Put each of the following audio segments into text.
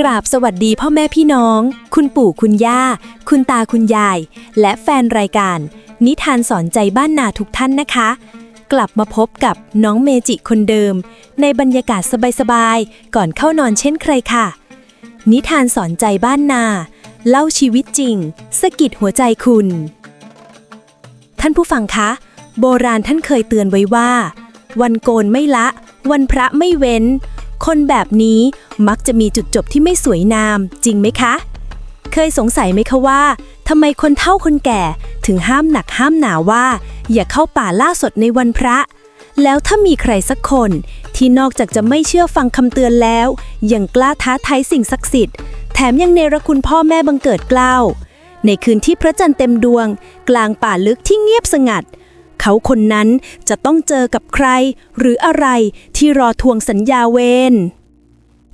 กราบสวัสดีพ่อแม่พี่น้อง คุณปู่คุณย่า คุณตาคุณยาย และแฟนรายการ นิทานสอนใจบ้านนาทุกท่านนะคะ กลับมาพบกับน้องเมจิคนเดิม ในบรรยากาศสบายๆ ก่อนเข้านอนเช่นเคยค่ะ นิทานสอนใจบ้านนา เล่าชีวิตจริงสะกิดหัวใจคุณ ท่านผู้ฟังคะ โบราณท่านเคยเตือนไว้ว่า วันโกนไม่ละ วันพระไม่เว้น คนแบบนี้มักจะมีจุดจบที่ไม่สวยงาม จริงไหมคะ เคยสงสัยไหมคะว่าทำไมคนเฒ่าคนแก่ถึงห้ามหนักห้ามหนาว่า อย่าเข้าป่าล่าสดในวันพระ แล้วถ้ามีใครสักคนที่นอกจากจะไม่เชื่อฟังคำเตือนแล้ว ยังกล้าท้าทายสิ่งศักดิ์สิทธิ์ แถมยังเนรคุณพ่อแม่บังเกิดเกล้า ในคืนที่พระจันทร์เต็มดวง กลางป่าลึกที่เงียบสงัด เขาคนนั้นจะต้องเจอกับใคร หรืออะไรที่รอทวงสัญญาเวร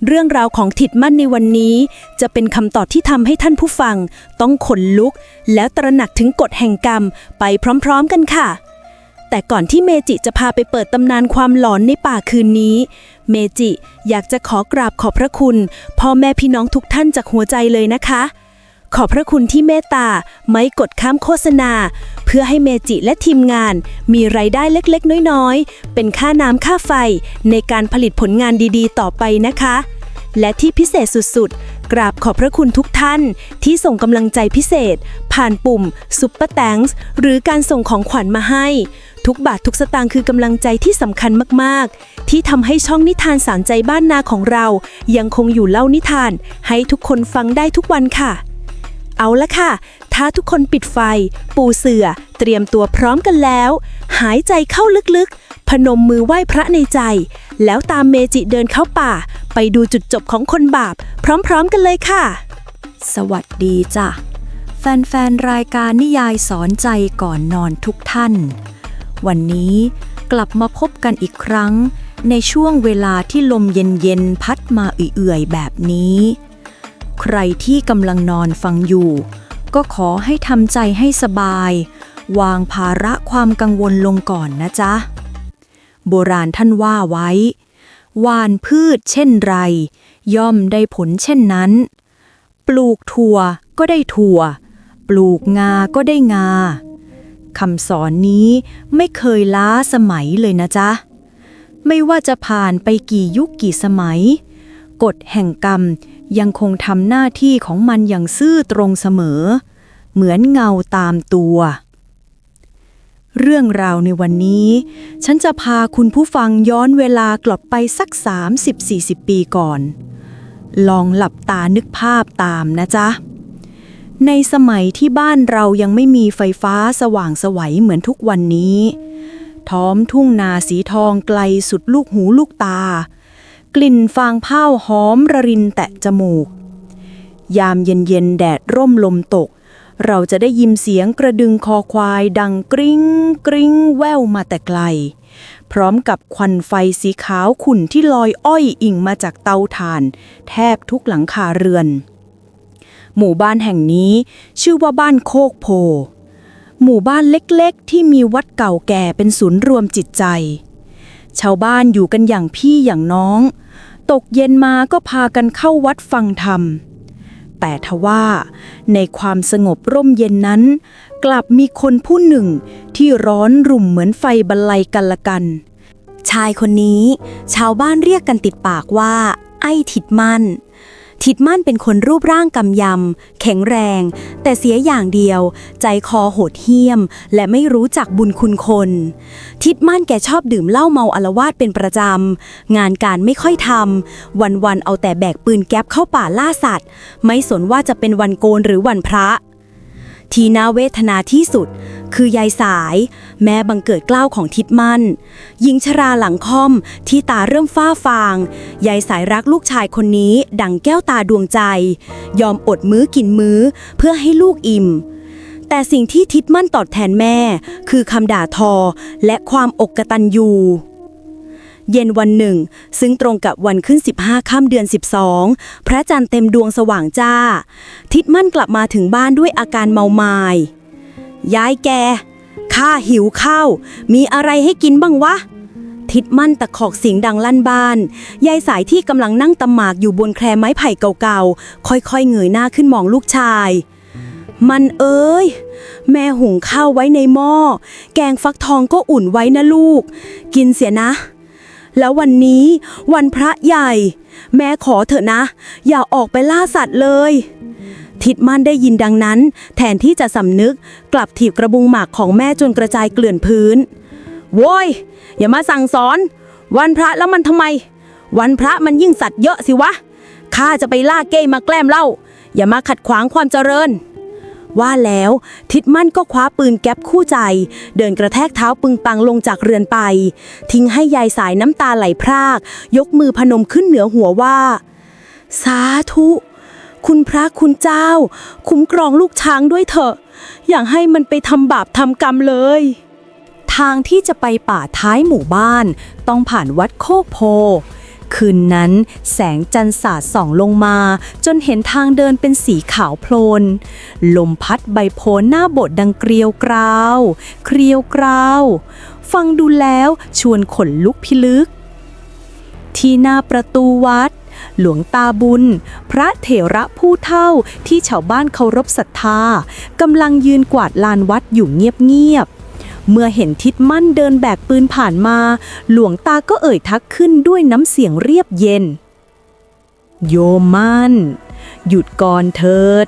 เรื่องราวของถิดมั่นในวันนี้ จะเป็นคำตอบที่ทำให้ท่านผู้ฟัง ต้องขนลุก แล้วตระหนักถึงกฎแห่งกรรมไปพร้อมๆกันค่ะ แต่ก่อนที่เมจิจะพาไปเปิดตำนานความหลอนในป่าคืนนี้ เมจิอยากจะขอกราบขอบพระคุณพ่อแม่พี่น้องทุกท่านจากหัวใจเลยนะคะ ขอบพระคุณที่เมตตาไม่กดข้ามโฆษณา เพื่อให้เมจิและทีมงาน มีไรายได้เล็กๆ น้อยๆ เป็นค่าน้ำค่าไฟ ในการผลิตผลงานดีๆ ต่อไปนะคะ และที่พิเศษสุดๆ กราบขอบพระคุณทุกท่าน ที่ส่งกำลังใจพิเศษ ผ่านปุ่มซุปเปอร์แตงส์หรือการส่งของขวัญมาให้ ทุกบาททุกสตางค์คือกำลังใจที่สำคัญมากๆ ที่ทำให้ช่องนิทานสารใจบ้านนาของเรา ยังคงอยู่เล่านิทาน ให้ทุกคนฟังได้ทุกวันค่ะ เอาละค่ะ ถ้าทุกคนปิดไฟ ปูเสือ เตรียมตัวพร้อมกันแล้ว หายใจเข้าลึกๆ พนมมือไหว้พระในใจ แล้วตามเมจิเดินเข้าป่า ไปดูจุดจบของคนบาป พร้อมๆกันเลยค่ะ สวัสดีจ้ะ แฟนๆ รายการนิยายสอนใจก่อนนอนทุกท่าน วันนี้กลับมาพบกันอีกครั้ง ในช่วงเวลาที่ลมเย็นๆ พัดมาเอื่อยๆ แบบนี้ รที่กำลังนอนฟังอยู่ ก็ขอให้ทำใจให้สบาย วางภาระความกังวลลงก่อนนะจ๊ะ โบราณท่านว่าไว้ วานพืชเช่นไร ย่อมได้ผลเช่นนั้น ปลูกถั่วก็ได้ถั่ว ปลูกงาก็ได้งาคำสอนนี้ไม่เคยล้าสมัยเลยนะจ๊ะ ไม่ว่าจะผ่านไปกี่ยุคกี่สมัย กฎแห่งกรรมยังคงทำหน้าที่ของมันอย่างซื่อตรงเสมอ เหมือนเงาตามตัว เรื่องราวในวันนี้ ฉันจะพาคุณผู้ฟังย้อนเวลากลับไปสัก 30-40 ปีก่อน ลองหลับตานึกภาพตามนะจ๊ะ ในสมัยที่บ้านเรายังไม่มีไฟฟ้าสว่างไสวัยเหมือนทุกวันนี้ ท้อมทุ่งนาสีทองไกลสุดลูกหูลูกตา กลิ่นฟางเผาหอมระรินแตะจมูก ยามเย็นๆแดดร่มลมตก เราจะได้ยินเสียงกระดึงคอควายดังกริ้งกริ้งแว่วมาแต่ไกล พร้อมกับควันไฟสีขาวขุ่นที่ลอยอ้อยอิ่งมาจากเตาถ่าน แทบทุกหลังคาเรือน หมู่บ้านแห่งนี้ชื่อว่าบ้านโคกโพหมู่บ้านเล็กๆ ที่มีวัดเก่าแก่เป็นศูนย์รวมจิตใจ ชาวบ้านอยู่กันอย่างพี่อย่างน้อง ตกเย็นมาก็พากันเข้าวัดฟังธรรม แต่ทว่า ในความสงบร่มเย็นนั้น กลับมีคนผู้หนึ่งที่ร้อนรุ่มเหมือนไฟบรรลัยกันละกัน ชายคนนี้ ชาวบ้านเรียกกันติดปากว่า ไอ้ทิดมั่น ทิดมั่นเป็นคนรูปร่างกำยำ แข็งแรง แต่เสียอย่างเดียว ใจคอโหดเหี้ยม และไม่รู้จักบุญคุณคน ทิดมั่นแกชอบดื่มเหล้าเมาอาวาดเป็นประจำ งานการไม่ค่อยทำ วันๆเอาแต่แบกปืนแก๊ปเข้าป่าล่าสัตว์ ไม่สนว่าจะเป็นวันโกนหรือวันพระ ที่น่าเวทนาที่สุด คือยายสาย แม่บังเกิดกล้าวของทิดมั่นหญิงชราหลังค่อมที่ตาเริ่มฝ้าฟาง ยายสายรักลูกชายคนนี้ ดังแก้วตาดวงใจ ยอมอดมื้อกินมื้อเพื่อให้ลูกอิ่ม แต่สิ่งที่ทิดมั่นตอบแทนแม่ คือคำด่าทอและความอกกตัญญู เย็นวันหนึ่ง ซึ่งตรงกับวันขึ้น 15ค่ำเดือน 12 พระจันทร์เต็มดวงสว่างจ้า ทิดมั่นกลับมาถึงบ้านด้วยอาการเมามายยายแกข้าหิวข้าวมีอะไรให้กินบ้างวะ ทิดมั่นตะขอกเสียงดังลั่นบ้าน ยายสายที่กำลังนั่งตำหมากอยู่บนแคร่ไม้ไผ่เก่าๆ ค่อยๆเงยหน้าขึ้นมองลูกชาย มันเอ้ย แม่หุงข้าวไว้ในหม้อ แกงฟักทองก็อุ่นไว้นะลูก กินเสียนะ แล้ววันนี้วันพระใหญ่ แม่ขอเถอะนะ อย่าออกไปล่าสัตว์เลย ทิดมั่นได้ยินดังนั้น แทนที่จะสำนึกกลับถีบกระบุงหมากของแม่จนกระจายเกลื่อนพื้น โว้ย อย่ามาสั่งสอน วันพระแล้วมันทำไม วันพระมันยิ่งสัตว์เยอะสิวะข้าจะไปล่าเก้มาแกล้มเล่า อย่ามาขัดขวางความเจริญ ว่าแล้ว ทิดมั่นก็คว้าปืนแก๊ปคู่ใจ เดินกระแทกเท้าปึงปังลงจากเรือนไป ทิ้งให้ยายสายน้ำตาไหลพราก ยกมือพนมขึ้นเหนือหัวว่า สาธุ คุณพระคุณเจ้า คุ้มครองลูกช้างด้วยเถอะ อย่าให้มันไปทำบาปทำกรรมเลยทางที่จะไปป่าท้ายหมู่บ้าน ต้องผ่านวัดโคกโพ คืนนั้น แสงจันทร์สาดส่องลงมา จนเห็นทางเดินเป็นสีขาวโพลน ลมพัดใบโพนหน้าโบสถ์ดังเกรียวกราว เกรียวกราว ฟังดูแล้วชวนขนลุกพิลึก ที่หน้าประตูวัด หลวงตาบุญ พระเถระผู้เท่าที่ชาวบ้านเคารพศรัทธากำลังยืนกวาดลานวัดอยู่เงียบ เมื่อเห็นทิดมั่นเดินแบกปืนผ่านมา หลวงตาก็เอ่ยทักขึ้นด้วยน้ำเสียงเรียบเย็น โยมมั่น หยุดก่อนเถิด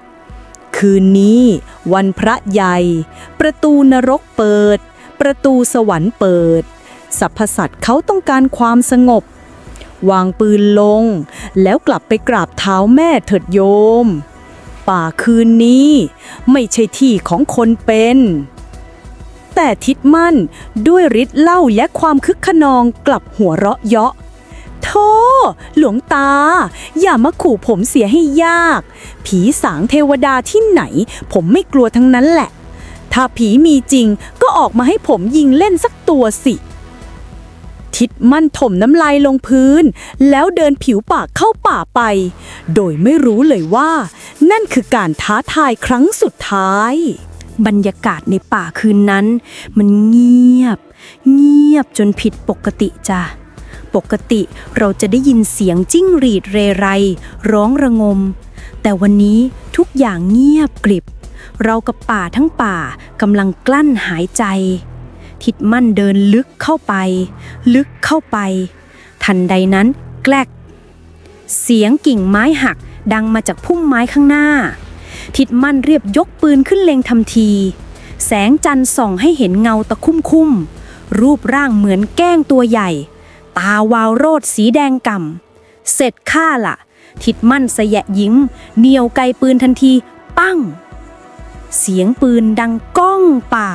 คืนนี้วันพระใหญ่ ประตูนรกเปิด ประตูสวรรค์เปิดสรรพสัตว์เขาต้องการความสงบ วางปืนลง แล้วกลับไปกราบเท้าแม่เถิดโยม ป่าคืนนี้ ไม่ใช่ที่ของคนเป็น แต่ทิดมั่น ด้วยฤทธิ์เล่าและความคึกขนองกลับหัวเราะเยาะโธ่หลวงตา อย่ามาขู่ผมเสียให้ยาก ผีสางเทวดาที่ไหน ผมไม่กลัวทั้งนั้นแหละ ถ้าผีมีจริงก็ออกมาให้ผมยิงเล่นสักตัวสิทิดมั่นถมน้ำลายลงพื้น แล้วเดินผิวปากเข้าป่าไป โดยไม่รู้เลยว่า นั่นคือการท้าทายครั้งสุดท้าย บรรยากาศในป่าคืนนั้น มันเงียบ เงียบจนผิดปกติจ้ะปกติเราจะได้ยินเสียงจิ้งหรีดเรไร ร้องระงม แต่วันนี้ทุกอย่างเงียบกริบ เรากับป่าทั้งป่ากำลังกลั้นหายใจ ทิดมั่นเดินลึกเข้าไป ลึกเข้าไป ทันใดนั้นแกลก เสียงกิ่งไม้หักดังมาจากพุ่มไม้ข้างหน้า ทิดมั่นเรียบยกปืนขึ้นเล็งทันที แสงจันทร์ส่องให้เห็นเงาตะคุ่มคุ่มรูปร่างเหมือนแก้งตัวใหญ่ ตาวาวโรดสีแดงก่ำเสร็จข้าละทิดมั่นสยะยิ้มเหนียวไกปืนทันที ปั้ง เสียงปืนดังก้องป่า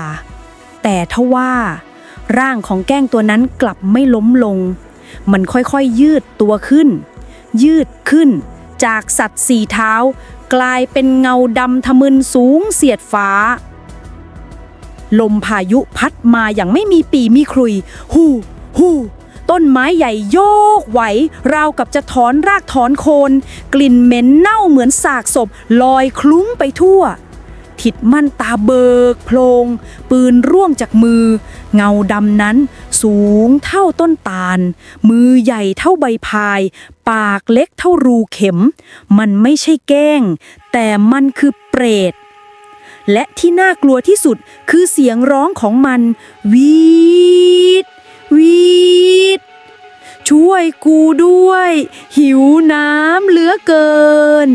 แต่ทว่า ร่างของแก้งตัวนั้นกลับไม่ล้มลง มันค่อยๆยืดตัวขึ้น ยืดขึ้น จากสัตว์สี่เท้า กลายเป็นเงาดำทะมึนสูงเสียดฟ้า ลมพายุพัดมาอย่างไม่มีปีมีครุย ฮู้ฮู้ต้นไม้ใหญ่โยกไหว ราวกับจะถอนรากถอนโคน กลิ่นเหม็นเน่าเหมือนสากศพลอยคลุ้งไปทั่ว ทิดมั่นตาเบิกโพลงปืนร่วงจากมือ เงาดำนั้นสูงเท่าต้นตาล มือใหญ่เท่าใบพาย ปากเล็กเท่ารูเข็ม มันไม่ใช่แก้ง แต่มันคือเปรตและที่น่ากลัวที่สุดคือเสียงร้องของมัน วีดวีดช่วยกูด้วย หิวน้ำเหลือเกิน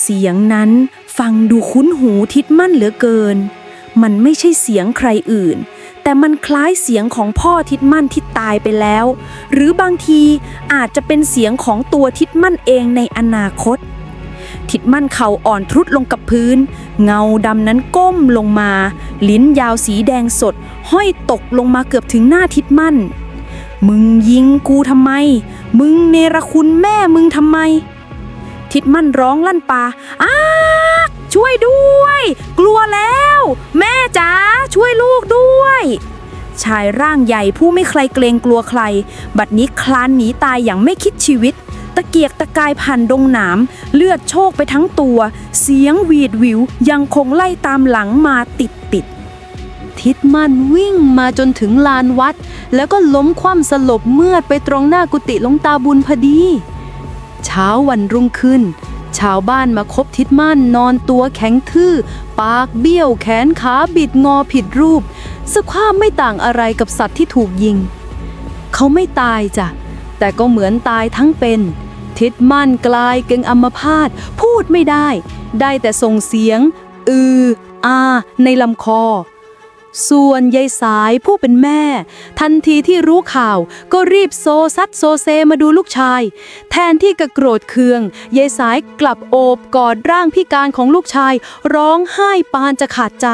เสียงนั้น ฟังดูคุ้นหูทิดมั่นเหลือเกิน มันไม่ใช่เสียงใครอื่น แต่มันคล้ายเสียงของพ่อทิดมั่นที่ตายไปแล้ว หรือบางทีอาจจะเป็นเสียงของตัวทิดมั่นเองในอนาคต ทิดมั่นเข่าอ่อนทรุดลงกับพื้น เงาดำนั้นก้มลงมา ลิ้นยาวสีแดงสด ห้อยตกลงมาเกือบถึงหน้าทิดมั่น มึงยิงกูทำไม มึงเนรคุณแม่มึงทำไมทิดมั่นร้องลั่นป่าอ้า ช่วยด้วย กลัวแล้ว แม่จ๋าช่วยลูกด้วย ชายร่างใหญ่ผู้ไม่ใครเกรงกลัวใคร บัดนี้คลานหนีตายอย่างไม่คิดชีวิต ตะเกียกตะกายผ่านดงหนามเลือดโชกไปทั้งตัว เสียงหวีดวิวยังคงไล่ตามหลังมาติดติดทิดมั่นวิ่งมาจนถึงลานวัด แล้วก็ล้มคว่ำสลบเมื่อดไปตรงหน้ากุฏิหลวงตาบุญพอดี เช้าวันรุ่งขึ้น ชาวบ้านมาคบทิดมั่นนอนตัวแข็งทื่อ ปากเบี้ยวแขนขาบิดงอผิดรูป สภาพไม่ต่างอะไรกับสัตว์ที่ถูกยิง เขาไม่ตายจ้ะ แต่ก็เหมือนตายทั้งเป็น ทิดมั่นกลายเก่งอัมพาตพูดไม่ได้ ได้แต่ส่งเสียง อือ อา ในลำคอ ส่วนยายสายผู้เป็นแม่ ทันทีที่รู้ข่าวก็รีบโซซัดโซเซมาดูลูกชาย แทนที่จะโกรธเคืองยายสายกลับโอบกอดร่างพิการของลูกชาย ร้องไห้ปานจะขาดใจ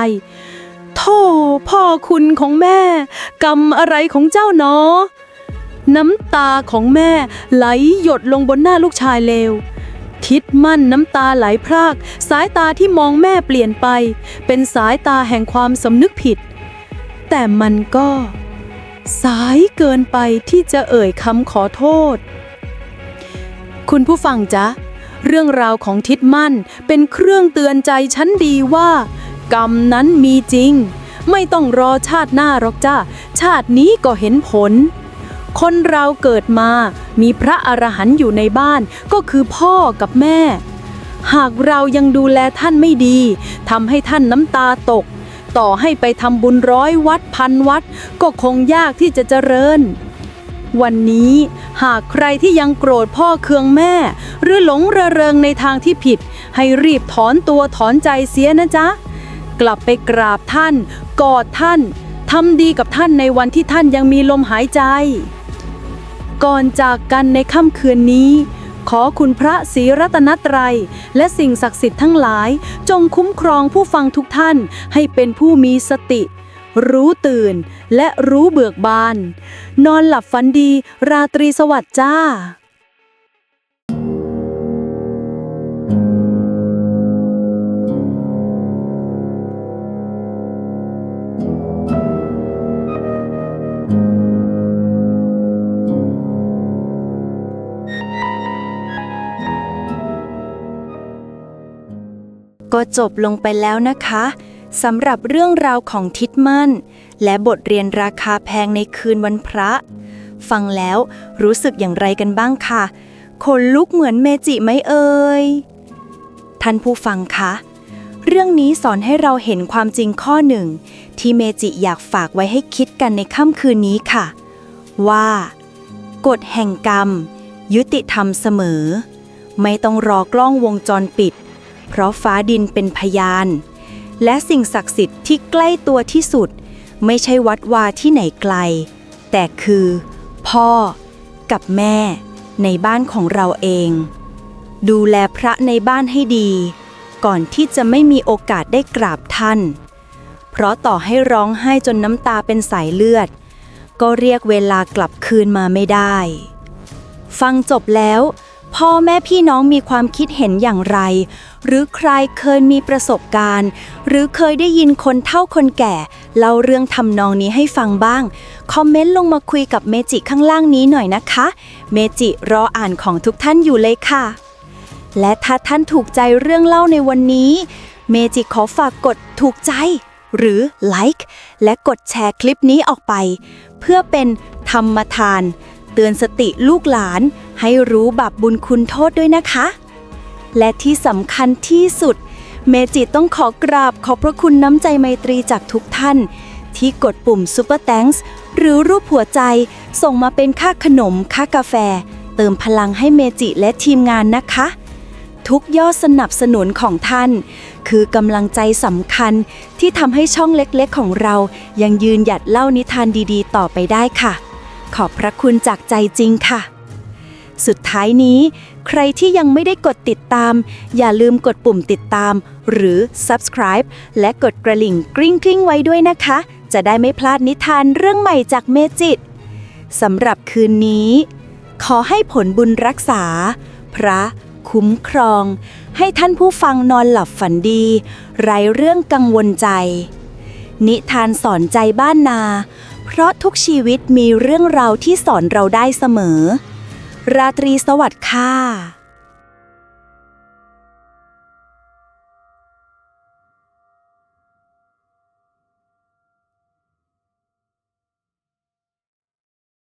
โธ่พ่อคุณของแม่ กรรมอะไรของเจ้าเนาะน้ำตาของแม่ไหลหยดลงบนหน้าลูกชายเลวทิดมั่นน้ำตาไหลพราก สายตาที่มองแม่เปลี่ยนไป เป็นสายตาแห่งความสำนึกผิด แต่มันก็ สายเกินไปที่จะเอ่ยคำขอโทษ คุณผู้ฟังจ๊ะ เรื่องราวของทิดมั่นเป็นเครื่องเตือนใจชั้นดีว่า กรรมนั้นมีจริง ไม่ต้องรอชาติหน้าหรอกจ้าชาตินี้ก็เห็นผล คนเราเกิดมามีพระอรหันต์อยู่ในบ้านก็คือพ่อกับแม่ หากเรายังดูแลท่านไม่ดีทำให้ท่านน้ำตาตก ต่อให้ไปทำบุญร้อยวัดพันวัด ก็คงยากที่จะเจริญ วันนี้หากใครที่ยังโกรธพ่อเคืองแม่ หรือหลงระเริงในทางที่ผิด ให้รีบถอนตัวถอนใจเสียนะจ๊ะ กลับไปกราบท่าน กอดท่านทำดีกับท่านในวันที่ท่านยังมีลมหายใจ ก่อนจากกันในค่ำคืนนี้ ขอคุณพระศรีรัตนตรัย และสิ่งศักดิ์สิทธิ์ทั้งหลาย จงคุ้มครองผู้ฟังทุกท่านให้เป็นผู้มีสติ รู้ตื่นและรู้เบิกบาน นอนหลับฝันดี ราตรีสวัสดิ์จ้า ก็จบลงไปแล้วนะคะสำหรับเรื่องราวของทิดมั่น และบทเรียนราคาแพงในคืนวันพระ ฟังแล้วรู้สึกอย่างไรกันบ้างคะขนลุกเหมือนเมจิไหมเอ่ยท่านผู้ฟังคะ เรื่องนี้สอนให้เราเห็นความจริงข้อหนึ่ง ที่เมจิอยากฝากไว้ให้คิดกันในค่ำคืนนี้ค่ะ ว่ากฎแห่งกรรม ยุติธรรมเสมอ ไม่ต้องรอกล้องวงจรปิด เพราะฟ้าดินเป็นพยาน และสิ่งศักดิ์สิทธิ์ที่ใกล้ตัวที่สุด ไม่ใช่วัดวาที่ไหนไกล แต่คือ พ่อกับแม่ในบ้านของเราเอง ดูแลพระในบ้านให้ดี ก่อนที่จะไม่มีโอกาสได้กราบท่าน เพราะต่อให้ร้องไห้จนน้ำตาเป็นสายเลือด ก็เรียกเวลากลับคืนมาไม่ได้ ฟังจบแล้ว พ่อแม่พี่น้องมีความคิดเห็นอย่างไร หรือใครเคยมีประสบการณ์ หรือเคยได้ยินคนเฒ่าคนแก่เล่าเรื่องทำนองนี้ให้ฟังบ้าง คอมเมนต์ลงมาคุยกับเมจิข้างล่างนี้หน่อยนะคะ เมจิรออ่านของทุกท่านอยู่เลยค่ะ และถ้าท่านถูกใจเรื่องเล่าในวันนี้ เมจิขอฝากกดถูกใจ หรือไลค์และกดแชร์คลิปนี้ออกไป เพื่อเป็นธรรมทาน เตือนสติลูกหลาน ให้รู้บาปบุญคุณโทษด้วยนะคะ และที่สำคัญที่สุด เมจิต้องขอกราบขอบพระคุณน้ำใจไมตรีจากทุกท่าน ที่กดปุ่ม Super Thanks หรือรูปหัวใจ ส่งมาเป็นค่าขนมค่ากาแฟ เติมพลังให้เมจิและทีมงานนะคะ ทุกยอดสนับสนุนของท่าน คือกำลังใจสำคัญที่ทำให้ช่องเล็กๆของเรา ยังยืนหยัดเล่านิทานดีๆ ต่อไปได้ค่ะ ขอบพระคุณจากใจจริงค่ะ สุดท้ายนี้ ใครที่ยังไม่ได้กดติดตาม อย่าลืมกดปุ่มติดตาม หรือ subscribe และกดกระลิ่งกริ้งกริ้งๆไว้ด้วยนะคะ จะได้ไม่พลาดนิทานเรื่องใหม่จากเมจิตสำหรับคืนนี้ ขอให้ผลบุญรักษา พระคุ้มครอง ให้ท่านผู้ฟังนอนหลับฝันดี ไร้เรื่องกังวลใจ นิทานสอนใจบ้านนา เพราะทุกชีวิตมีเรื่องราวที่สอนเราได้เสมอ ราตรีสวัสดิ์ค่ะ